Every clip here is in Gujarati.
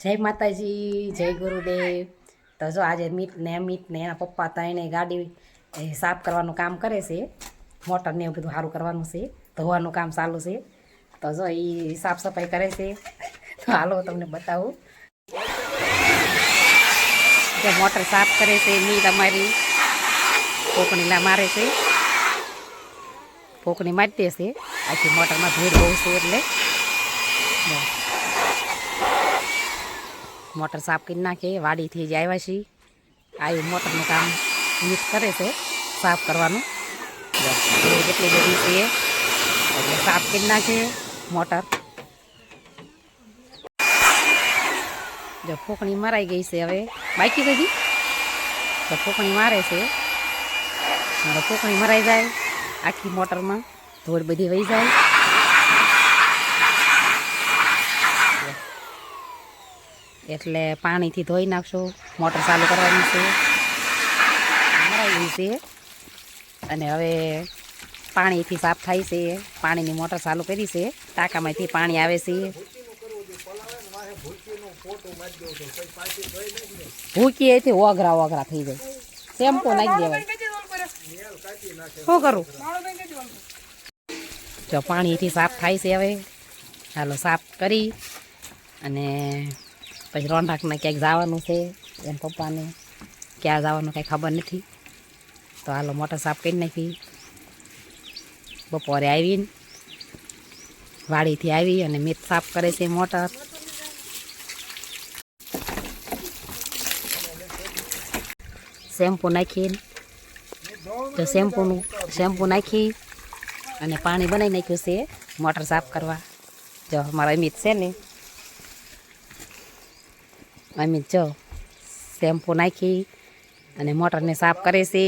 જય માતાજી, જય ગુરુદેવ. તો જો આજે મિત ને અમિત ને એના પપ્પા ત્રણે ગાડી સાફ કરવાનું કામ કરે છે. મોટર ને એવું બધું સારું કરવાનું છે. ધોવાનું કામ ચાલુ છે. તો જો એ સાફ સફાઈ કરે છે. તો હાલો તમને બતાવું. જો મોટર સાફ કરે છે મીત અમારી. પોકણીલા મારે છે. પોકણી મારી દેશે આખી મોટરમાં ભીડ બહુ છે એટલે. જો. મોટર સાફ કરી નાખે વાડીથી જ આવ્યા છીએ આવી મોટરનું કામ મિક્સ કરે છે સાફ કરવાનું જો, ધૂળ કેટલી બધી છે એટલે સાફ કરી નાખે મોટર જો ફોકણી મરાઈ ગઈ છે હવે બાકી બધી તો ફોકણી મારે છે હવે ફોકણી મરાઈ જાય આખી મોટરમાં ધૂળ બધી વહી જાય એટલે પાણીથી ધોઈ નાખશું મોટર ચાલુ કરવાની છે. છે. અને હવે પાણીથી સાફ થાય છે. પાણીની મોટર ચાલુ કરી છે. ટાંકામાંથી પાણી આવે છે. ભૂકી એથી ઓઘરા ઓઘરા થઈ જાય. શેમ્પુ નાખી દેવાય. શું કરું? જો પાણીથી સાફ થાય છે હવે. હાલો સાફ કરી. અને પછી રોંઢાકને ક્યાંક જવાનું છે, એમ પપ્પાને ક્યાં જવાનું કાંઈ ખબર નથી. તો હાલો મોટર સાફ કરી નાખી. બપોરે આવીને વાડીથી આવી અને મીત સાફ કરે છે મોટર. શેમ્પુ નાખીને, તો શેમ્પૂનું, શેમ્પુ નાખી અને પાણી બનાવી નાખ્યું છે મોટર સાફ કરવા. જો મારા અમિત છે ને અમિત જો શેમ્પુ નાખી અને મોટરને સાફ કરે છે.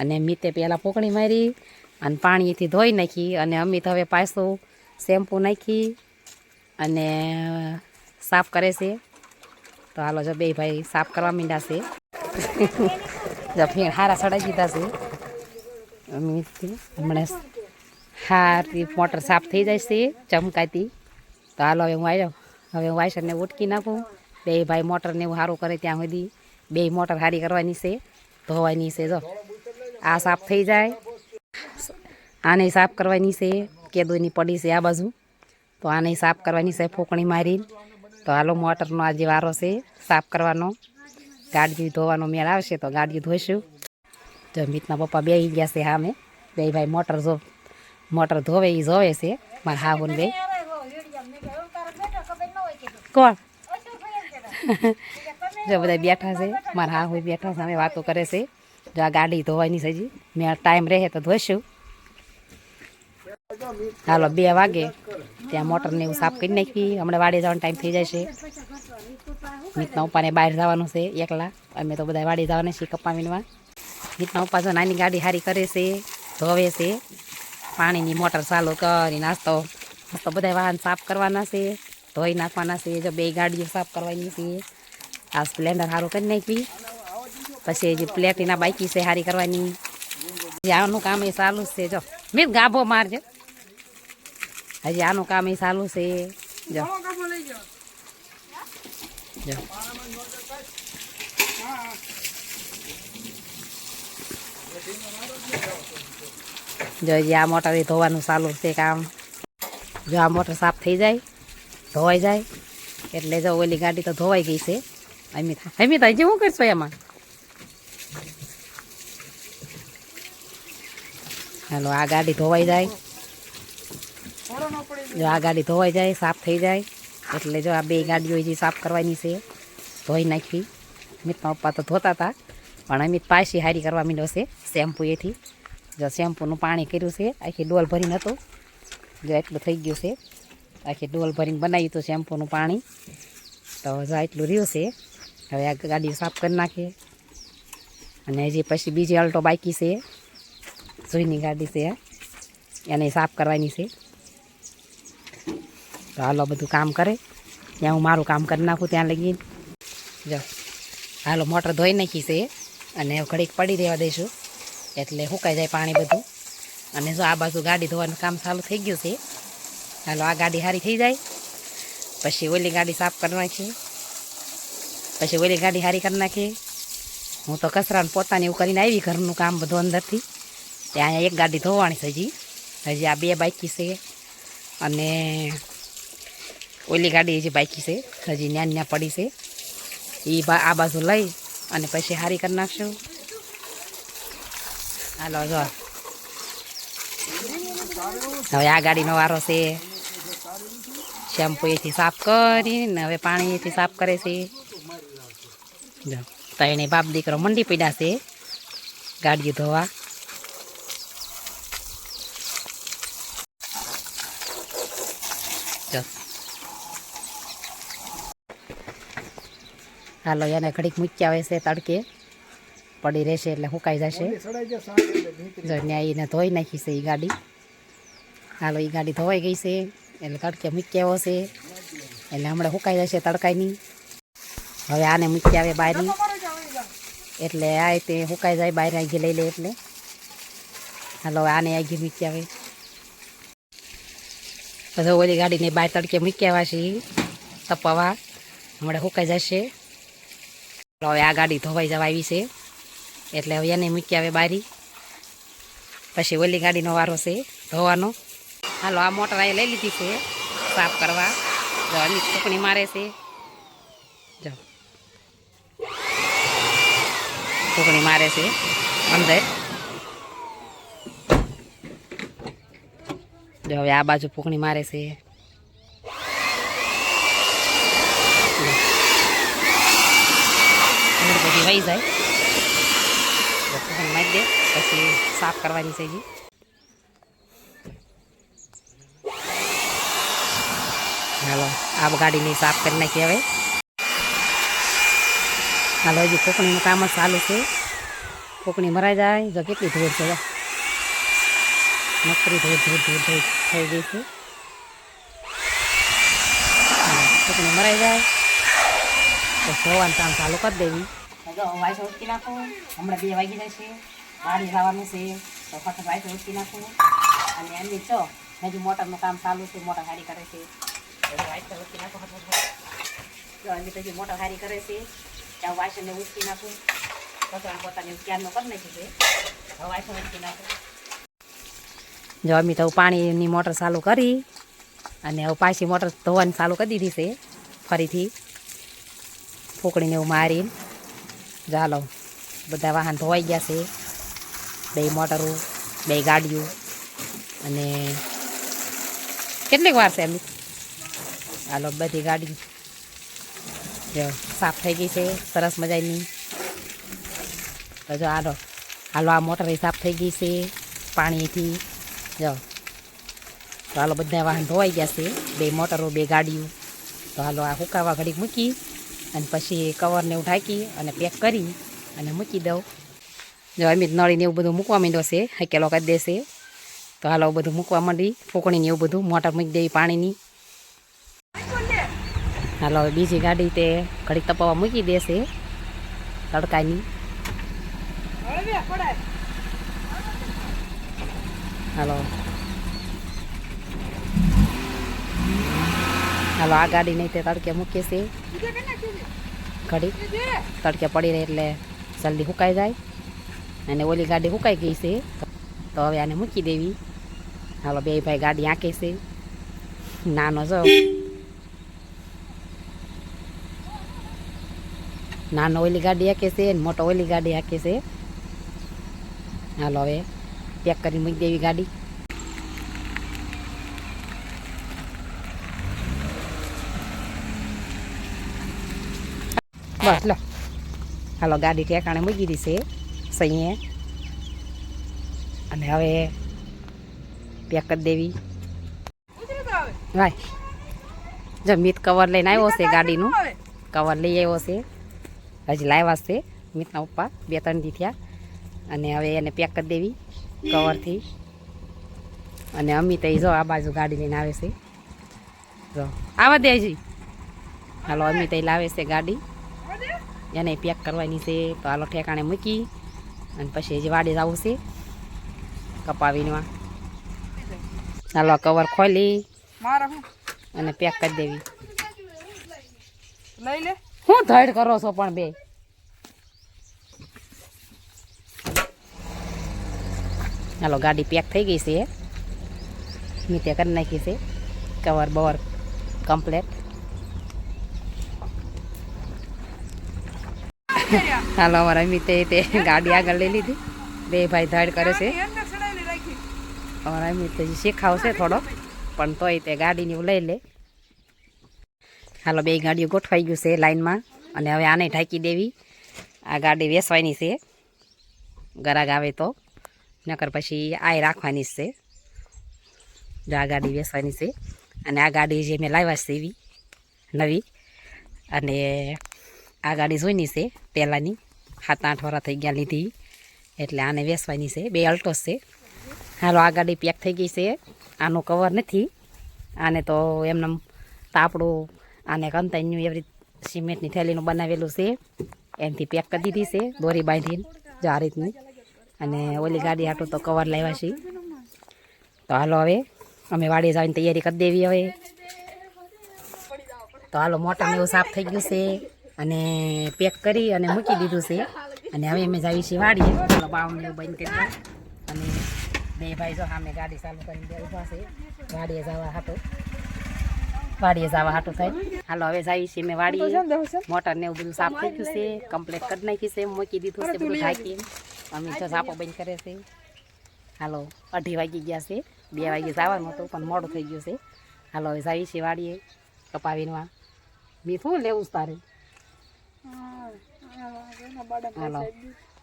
અને મીતે પહેલાં પોકણી મારી અને પાણીથી ધોઈ નાખી અને અમિત હવે પાછું શેમ્પુ નાખી અને સાફ કરે છે. તો હાલો જો બે ભાઈ સાફ કરવા માંડ્યા છે. જો ફીણ હારા સડાઈ દીધા છે. અમિતથી હમણાં હારથી મોટર સાફ થઈ જાય છે ચમકાતી. તો હાલો હવે હું આવ્યો હવે હું વાયસરને ઉટકી નાખું. બે ભાઈ મોટરને એવું સારું કરે ત્યાં સુધી. બે મોટર સારી કરવાની છે ધોવાની છે જો. આ સાફ થઈ જાય. આને સાફ કરવાની છે કેદોની પડી છે આ બાજુ. તો આને સાફ કરવાની છે ફોકણી મારી તો હાલો મોટરનો આજે વારો છે સાફ કરવાનો. ગાડીઓ ધોવાનો મેળ આવશે તો ગાડી ધોઈશું. જો મિતના પપ્પા બે ગયા છે સામે. બે ભાઈ મોટર જો મોટર ધોવે એ જોવે છે. મારા હાહુન બે. કોણ? જો બધા બેઠા છે, મારા હાહુ બેઠા સામે વાતો કરે છે. જો આ ગાડી ધોવાની છે હજી. મેં ટાઈમ રહે તો ધોઈશું હાલો, બે વાગે. ત્યાં મોટરને એવું સાફ કરી નાખી. હમણાં વાડી જવાનો ટાઈમ થઈ જાય છે. મિતના ઉપાને બહાર જવાનું છે, એકલા. અમે તો બધા વાડી જવાના છીએ કપ્પા મીનવા મિતના પપ્પા જો નાની ગાડી હારી કરે છે, ધોવે છે. પાણીની મોટર ચાલુ કરી નાસ્તો નાસ્તો બધા વાહન સાફ કરવાના છે. ધોઈ નાખવાના છે, જો બે ગાડીઓ સાફ કરવાની છે. આ સ્પ્લેન્ડર સારું કરી નાખી પછી જે પ્લેટીના બાઇકી છે સારી કરવાની. હજી આનું કામ એ ચાલુ છે, જો. મેં ગાભો મારજો. હજી આનું કામ એ ચાલુ છે. જો. જો. જો હજી આ મોટર એ ધોવાનું ચાલુ છે કામ. જો આ મોટર સાફ થઈ જાય. ધોવાઈ જાય. એટલે જો ઓલી ગાડી તો ધોવાઈ ગઈ છે. અમિતા અમિતા, હજી શું કરશો એમાં? હાલો, આ ગાડી ધોવાઈ જાય. જો આ ગાડી ધોવાઈ જાય, સાફ થઈ જાય. એટલે જો આ બે ગાડીઓ હજી સાફ કરવાની છે. ધોઈ નાખી. અમિતના પપ્પા તો ધોતા હતા. પણ અમિત પાછી હારી કરવા માંડ્યો છે શેમ્પુ એથી. જો શેમ્પૂનું પાણી કર્યું છે. આખી ડોલ ભરીને હતું. જો એટલું થઈ ગયું છે. આખી ડોલ ભરીને બનાવ્યું હતું શેમ્પૂનું પાણી. તો હજુ એટલું રહ્યું છે, હવે આ ગાડી સાફ કરી નાખે અને હજી પછી બીજી અલ્ટો બાકી છે, જૂની ગાડી છે. એને સાફ કરવાની છે. તો હાલો બધું કામ કરે. ત્યાં હું મારું કામ કરી નાખું ત્યાં લગી. જો, હાલો મોટર ધોઈ નાખી છે. અને ઘડીક પડી રહેવા દઈશું. એટલે સુકાઈ જાય પાણી બધું. અને જો આ બાજુ ગાડી ધોવાનું કામ ચાલુ થઈ ગયું છે હાલો, આ ગાડી સારી થઈ જાય. પછી ઓલી ગાડી સાફ કરી નાખીએ પછી ઓલી ગાડી સારી કરી નાખીએ હું તો કચરાને પોતાને એવું કરીને આવી ઘરનું કામ બધું અંદરથી. ત્યાં અહીંયા એક ગાડી ધોવાણી છે હજી. હજી આ બે બાઇકી છે. અને ઓલી ગાડી હજી બાઇકી છે. હજી ન્યા ન્યા પડી છે. એ આ બાજુ લઈ અને પછી હારી કરી નાખશું. હાલો, જો. હવે આ ગાડીનો વારો છે. શેમ્પુ એથી સાફ કરીને હવે પાણી એથી સાફ કરે છે. તો એને બાપ દીકરો મંડી પીડા છે. ગાડીઓ ધોવા. હાલો, એને ઘડીક મૂક્યા આવે છે તડકે. પડી રહેશે એટલે સુકાઈ જશે. એને ધોઈ નાખી છે એ ગાડી. હાલો એ ગાડી ધોવાઈ ગઈ છે. એટલે તડકે મૂકી આવ્યો છે? એટલે હમણાં સુકાઈ જશે તડકાની હવે આને મૂકી આવે બારી. એટલે આ તે સુકાઈ જાય બહાર આગી લઈ લે એટલે. હાલો, હવે આને આગી મૂકી આવે. પછી ઓલી ગાડીને બહાર તડકે મૂકી આવ્યા છે તપાવા. હમણાં સુકાઈ જશે. હવે આ ગાડી ધોવાઈ જવા આવી છે. એટલે હવે એને મૂકી આવે બારી. પછી ઓલી ગાડીનો વારો છે ધોવાનો. હાલો, આ મોટર અહીં લઈ લીધી છે. સાફ કરવા. જો અમી ચૂંટણી મારે છે. જો. ચૂંટણી મારે છે. અંદર. જો, હવે આ બાજુ ફૂંકણી મારે છે. અંદર બધી વહી જાય. તો ફૂંકણી મારી દે. પછી સાફ કરવાની છે જી હાલો આ ગાડીને સાફ કરી નાખી હવે હાલો, હજી કોકણીનું કામ જ ચાલુ છે. કોકણી મરાઈ જાય, જો કેટલી ધૂળ છે નકરી ધૂળ ધૂળ ધૂળ ધૂળ થઈ ગઈ છે. કોકણી મરાઈ જાય. તો ધોવાનું કામ ચાલુ કરી દેવી. જો વાઈસ ઉચકી નાખો. હમણાં બે વાગી જશે વાડી લાવવાનું છે. તો ફટાફટ વાઇસ ઉચકી નાખો. અને એમની જો, હજુ મોટરનું કામ ચાલુ છે, મોટર ગાડી કરે છે. વાઈસ ઉચકી જો એમની તો મોટર હારી કરે છે જો અમે તો પાણીની મોટર ચાલુ કરી અને હવે પાછી મોટર ધોવાની ચાલુ કરી દીધી છે. ફરીથી ફૂકડીને એવું મારીને ચાલો, બધા વાહન ધોવાઈ ગયા છે. બે મોટરો, બે ગાડીઓ અને કેટલીક વાર છે એમની હાલો, બધી ગાડી જો સાફ થઈ ગઈ છે, સરસ મજાની. તો જો હાલો હાલો, આ મોટર સાફ થઈ ગઈ છે, પાણીથી. જો, તો હાલો, બધા વાહન ધોવાઈ ગયા છે, બે મોટરો, બે ગાડીઓ. તો હાલો, આ હુકાવા ઘડીક મૂકી અને પછી કવરને એવું ઢાંકી અને પેક કરી અને મૂકી દઉં. જો અમિત નળીને એવું બધું મૂકવા માંડ્યો છે, હકેલો કરી દેશે. તો હાલો બધું મૂકવા માંડી, ફૂંકણીને એવું બધું મોટર મૂકી દેવી પાણીની. હાલો, બીજી ગાડી તે ઘડીક તપાવવા મૂકી દેશે. તડકાની. હાલો. હાલો, આ ગાડી નહીં તે તડકે મૂકીએ છે. ઘડી તડકે પડી રહે એટલે જલ્દી સુકાઈ જાય. અને ઓલી ગાડી સુકાઈ ગઈ છે. તો હવે આને મૂકી દેવી. હાલો, બે ભાઈ ગાડી આંકે છે. નાનો જો. નાનો ઓલી ગાડી આંકે છે ને મોટો ઓલી ગાડી આંકે છે. હાલો હવે પેક કરી મૂકી દેવી ગાડી. બસ લો. હાલો ગાડી ઠેકાણે મૂકી દીધી છે. સહીએ અને હવે પેક કરી દેવી. ભાઈ જો મિત કવર લઈને આવ્યો છે ગાડીનું. કવર લઈ આવ્યો છે. હજી લાવ્યા છે મિતના પપ્પા. બે ત્રણ દી થયા. અને હવે એને પેક કરી દેવી કવરથી અને અમિત એ જો આ બાજુ ગાડી લઈને આવે છે. જો. આવા દે હજી. હાલો અમિત એ લાવે છે ગાડી. એને પેક કરવાની છે. તો હાલો ઠેકાણે મૂકી. અને પછી હજી વાડી જવું છે. કપાવીને હાલો કવર ખોલી. અને પેક કરી દેવી. લઈ લે. શું ધડ કરો છો પણ બે? હાલો, ગાડી પેક થઈ ગઈ છે. નીચે કરી નાખી છે. કવર બવર કમ્પ્લેટ હાલો, અમારા અમિતે તે ગાડી આગળ લઈ લીધી. બે ભાઈ ધડ કરે છે. અમારા અમિત શીખાવશે થોડો પણ તોય તે ગાડીની લઈ લે. હાલો, બે ગાડીઓ ગોઠવાઈ ગયું છે લાઈનમાં અને હવે આને ઢાંકી દેવી. આ ગાડી વેસવાની છે. ગરાગ આવે તો. નકર પછી આ રાખવાની છે. જો આ ગાડી વેસવાની છે. અને આ ગાડી જે મેં લાવ્યા છે એવી, નવી. અને આ ગાડી જોઈની છે પહેલાંની. સાત આઠ વરા થઈ ગયા લીધી. એટલે આને વેસવાની છે. બે અલ્ટોસ છે. હાલો, આ ગાડી પેક થઈ ગઈ છે. આનું કવર નથી. આને તો એમને તાપડું આને કંતાઈનું એવી રીત સિમેન્ટની થેલીનું બનાવેલું છે. એનથી પેક કરી દીધી છે, દોરી બાંધીને જો આ રીતની અને ઓલી ગાડી હાટું તો કવર લાવ્યા છે. તો હાલો હવે, અમે વાડી જવાની તૈયારી કરી દેવી હવે. તો હાલો મોટા એવું સાફ થઈ ગયું છે. અને પેક કરી અને મૂકી દીધું છે. અને હવે અમે જાવી છીએ વાડીએ. ચાલો એવું બંધ કરી અને બે ભાઈ જો સામે ગાડી ચાલુ કરીને ઊભા છે. વાડીએ જવા હાટો. વાડીએ જવા હાટું થાય. હાલો હવે જાય છીએ મેં વાડીએ. મોટર ને એવું બધું સાફ થઈ ગયું છે. કમ્પ્લીટ કરી નાખી છે. મૂકી દીધું છે બધું ઢાંકી અમે તો સાપો બંધ કરે છે. હાલો અઢી વાગી ગયા છે. બે વાગે જવાનું હતું પણ મોડું થઈ ગયું છે. હાલો હવે જાવી છીએ વાડીએ કપાવીનમાં મીઠું લેવું છે તારે? હાલો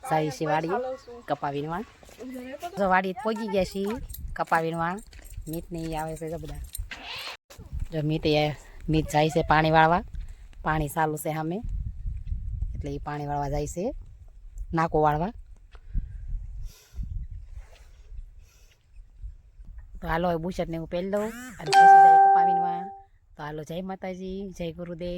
જાવી છીએ વાડીએ કપાવીનમાં જો વાડી પહોંચી ગયા છીએ કપાવીનમાં મીત મીઠ નહીં આવે છે બધા. જો મીત મીત જાય છે પાણી વાળવા. પાણી ચાલુ છે સામે. એટલે એ પાણી વાળવા જાય છે. નાકો વાળવા. તો હાલો હવે બુશર્ટ હું પહેરી દઉં. અને કપાવીનમાં તો હાલો જય માતાજી, જય ગુરુદેવ.